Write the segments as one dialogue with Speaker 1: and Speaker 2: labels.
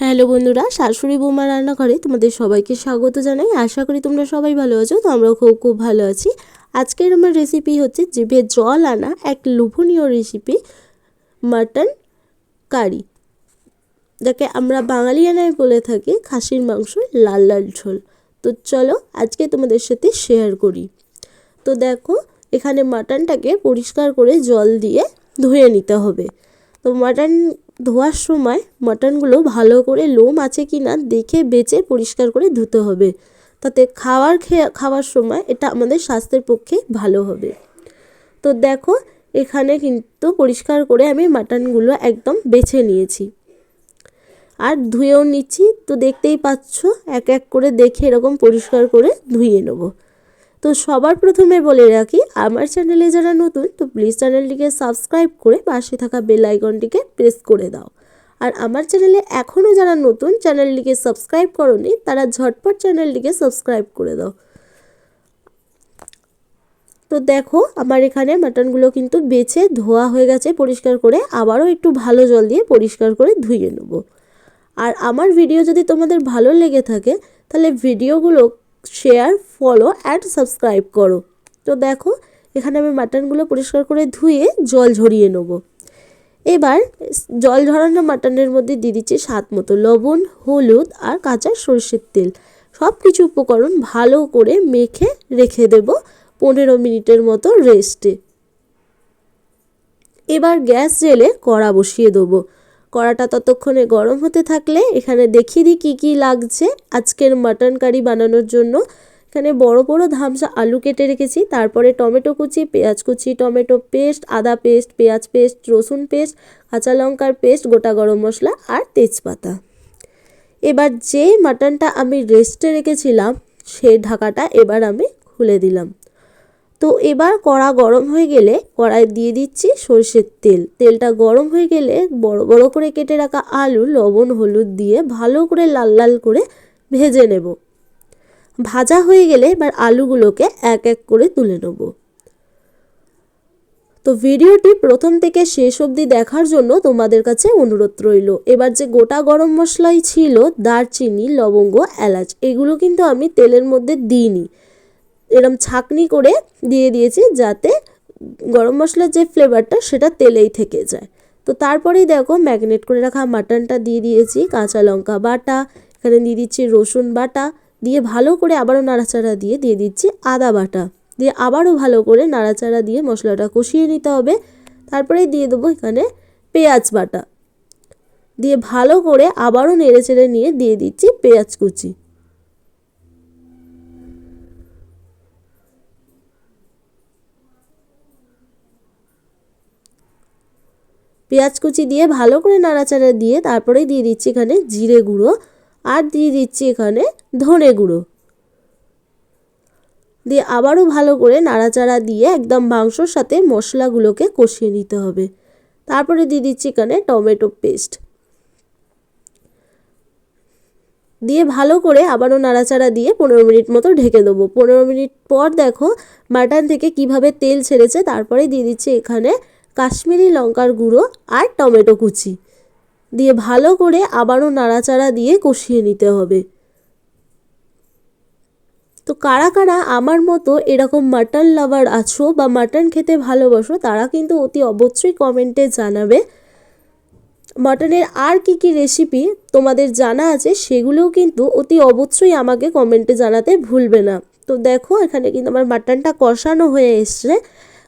Speaker 1: Hello বন্ধুরা, শাশুড়ি বৌমা রান্নাঘরে তোমাদের সবাইকে স্বাগত জানাই। আশা করি তোমরা সবাই ভালো আছো, তো আমরাও খুব খুব ভালো আছি। আজকের আমার রেসিপি হচ্ছে জিভে জল আনা এক লোভনীয় রেসিপি মাটন কারি যাকে আমরা বাঙালিয়ানায় বলে থাকি, খাসির মাংস লাল লাল ঝোল। তো চলো আজকে তোমাদের সাথে শেয়ার করি। তো দেখো, এখানে মাটনটাকে পরিষ্কার করে জল দিয়ে ধুয়ে নিতে হবে। তো মাটন ধোয়ার সময় মাটনগুলো ভালো করে লোম আছে কি না দেখে বেছে পরিষ্কার করে ধুতে হবে। তাতে খাওয়ার খেয়ে খাওয়ার সময় এটা আমাদের স্বাস্থ্যের পক্ষে ভালো হবে। তো দেখো, এখানে কিন্তু পরিষ্কার করে আমি মাটনগুলো একদম বেছে নিয়েছি। আর ধুয়েও নিচ্ছি, তো দেখতেই পাচ্ছ, এক এক করে দেখে এরকম পরিষ্কার করে ধুয়ে নেব। তো সবার প্রথমে বলে রাখি, আমার চ্যানেলে যারা নতুন, তো প্লিজ চ্যানেলটিকে সাবস্ক্রাইব করে পাশে থাকা বেল আইকনটিকে প্রেস করে দাও। আর আমার চ্যানেলে এখনও যারা নতুন, চ্যানেলটিকে সাবস্ক্রাইব করনি, তারা ঝটপট চ্যানেলটিকে সাবস্ক্রাইব করে দাও। তো দেখো, আমার এখানে মাটনগুলো কিন্তু বেছে ধোয়া হয়ে গেছে পরিষ্কার করে, আবারও একটু ভালো জল দিয়ে পরিষ্কার করে ধুয়ে নেব। আর আমার ভিডিও যদি তোমাদের ভালো লেগে থাকে, তাহলে ভিডিওগুলো শেয়ার ফলো অ্যান্ড সাবস্ক্রাইব করো। তো দেখো, এখানে আমি মাটনগুলো পরিষ্কার করে ধুয়ে জল ঝরিয়ে নেব। এবার জল ঝরানো মাটনের মধ্যে দিয়ে দিচ্ছি স্বাদ মতো লবণ, হলুদ আর কাঁচা সর্ষের তেল। সব কিছু উপকরণ ভালো করে মেখে রেখে দেব পনেরো মিনিটের মতো রেস্টে এবার গ্যাস জেলে কড়া বসিয়ে দেবো। কড়াটা ততক্ষণে গরম হতে থাকলে এখানে দেখিয়ে দিই কী কী লাগছে আজকের মাটন কারি বানানোর জন্য। এখানে বড় বড় ধামসা আলু কেটে রেখেছি, তারপরে টমেটো কুচি, পেঁয়াজ কুচি, টমেটো পেস্ট, আদা পেস্ট, পেঁয়াজ পেস্ট, রসুন পেস্ট, কাঁচা লঙ্কার পেস্ট, গোটা গরম মশলা আর তেজপাতা। এবার যে মাটনটা আমি রেস্টে রেখেছিলাম সেই ঢাকাটা এবার আমি খুলে দিলাম। তো এবার কড়া গরম হয়ে গেলে কড়াই দিয়ে দিচ্ছি সর্ষের তেল। তেলটা গরম হয়ে গেলে বড় বড় করে কেটে রাখা আলু, লবণ, হলুদ দিয়ে ভালো করে লাল লাল করে ভেজে নেব। ভাজা হয়ে গেলে এবার আলুগুলোকে এক এক করে তুলে নেব। তো ভিডিওটি প্রথম থেকে শেষ অবধি দেখার জন্য তোমাদের কাছে অনুরোধ রইল। এবার যে গোটা গরম মশলাই ছিল, দারচিনি, লবঙ্গ, এলাচ, এগুলো কিন্তু আমি তেলের মধ্যে দিইনি। এরম ছাকনি করে দিয়ে দিয়েছি যাতে গরম মশলার যে ফ্লেভারটা সেটা তেলেই থেকে যায়। তো তারপরেই দেখো ম্যাগনেট করে রাখা মাটনটা দিয়ে দিয়েছি, কাঁচা লঙ্কা বাটা, এখানে দিয়ে দিচ্ছি রসুন বাটা, দিয়ে ভালো করে আবারও নাড়াচাড়া দিয়ে দিয়ে দিচ্ছি আদা বাটা। দিয়ে আবারও ভালো করে নাড়াচাড়া দিয়ে মশলাটা কষিয়ে নিতে হবে। তারপরে দিয়ে দেবো এখানে পেঁয়াজ বাটা। দিয়ে ভালো করে আবারও নেড়ে চেড়ে নিয়ে দিয়ে দিচ্ছি পেঁয়াজ কুচি। পেঁয়াজ কুচি দিয়ে ভালো করে নাড়াচাড়া দিয়ে তারপরে দিয়ে দিচ্ছি এখানে জিরে গুঁড়ো আর দিয়ে দিচ্ছি এখানে ধনে গুঁড়ো। দিয়ে আবারও ভালো করে নাড়াচাড়া দিয়ে একদম মাংসর সাথে মশলাগুলোকে কষিয়ে নিতে হবে। তারপরে দিয়ে দিচ্ছি এখানে টমেটো পেস্ট। দিয়ে ভালো করে আবারও নাড়াচাড়া দিয়ে পনেরো মিনিট মতো ঢেকে দেবো। পনেরো মিনিট পর দেখো মাটন থেকে কীভাবে তেল ছেড়েছে তারপরে দিয়ে দিচ্ছি এখানে কাশ্মীরি লঙ্কার গুঁড়ো আর টমেটো কুচি। দিয়ে ভালো করে আবারও নাড়াচাড়া দিয়ে কষিয়ে নিতে হবে। তো কারা কারা আমার মতো এরকম মাটন লাভার আছো বা মাটন খেতে ভালোবাসো, তারা কিন্তু অতি অবশ্যই কমেন্টে জানাবে। মাটনের আর কি কি রেসিপি তোমাদের জানা আছে, সেগুলোও কিন্তু অতি অবশ্যই আমাকে কমেন্টে জানাতে ভুলবে না। তো দেখো, এখানে কিন্তু আমার মাটনটা কষানো হয়ে এসছে।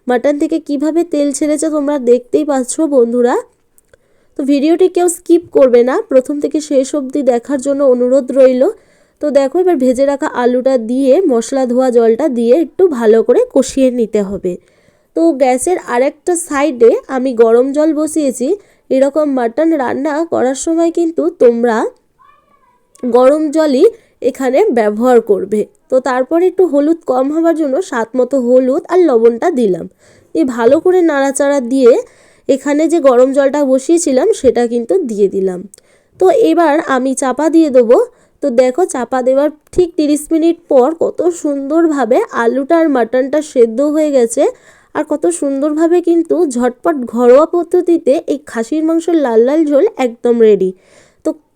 Speaker 1: মাটন থেকে কীভাবে তেল ছেড়েছে তোমরা দেখতেই পাচ্ছ বন্ধুরা। তো ভিডিওটি কেউ স্কিপ করবে না, প্রথম থেকে শেষ অবধি দেখার জন্য অনুরোধ রইল। তো দেখো এবার ভেজে রাখা আলুটা দিয়ে মশলা ধোয়া জলটা দিয়ে একটু ভালো করে কষিয়ে নিতে হবে। তো গ্যাসের আরেকটা সাইডে আমি গরম জল বসিয়েছি, এরকম মাটন রান্না করার সময় কিন্তু তোমরা গরম জলই এখানে ব্যবহার করবে। তো তারপরে একটু হলুদ কম হওয়ার জন্য স্বাদ মতো হলুদ আর লবণটা দিলাম। এই ভালো করে নাড়াচাড়া দিয়ে এখানে যে গরম জলটা বসিয়েছিলাম সেটা কিন্তু দিয়ে দিলাম। তো এবার আমি চাপা দিয়ে দেবো। তো দেখো চাপা দেওয়ার ঠিক তিরিশ মিনিট পর কত সুন্দরভাবে আলুটা আর মাটনটা সেদ্ধ হয়ে গেছে। আর কত সুন্দরভাবে কিন্তু ঝটপট ঘরোয়া পদ্ধতিতে এই খাসির মাংসের লাল লাল ঝোল একদম রেডি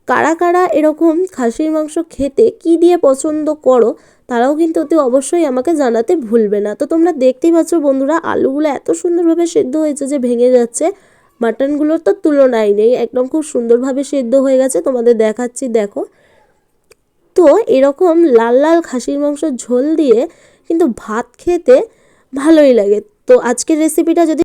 Speaker 1: কারা কারা এরকম খাসির মাংস খেতে কি দিয়ে পছন্দ করো, তারাও কিন্তু অতি অবশ্যই আমাকে জানাতে ভুলবে না। তো তোমরা দেখতেই পাচ্ছ বন্ধুরা, আলুগুলো এত সুন্দরভাবে সেদ্ধ হয়েছে যে ভেঙে যাচ্ছে। মাটনগুলোর তো তুলনাই নেই, একদম খুব সুন্দরভাবে সেদ্ধ হয়ে গেছে, তোমাদের দেখাচ্ছি, দেখো। তো এরকম লাল লাল খাসির মাংস ঝোল দিয়ে কিন্তু ভাত খেতে ভালোই লাগে। তো আজকের রেসিপিটা যদি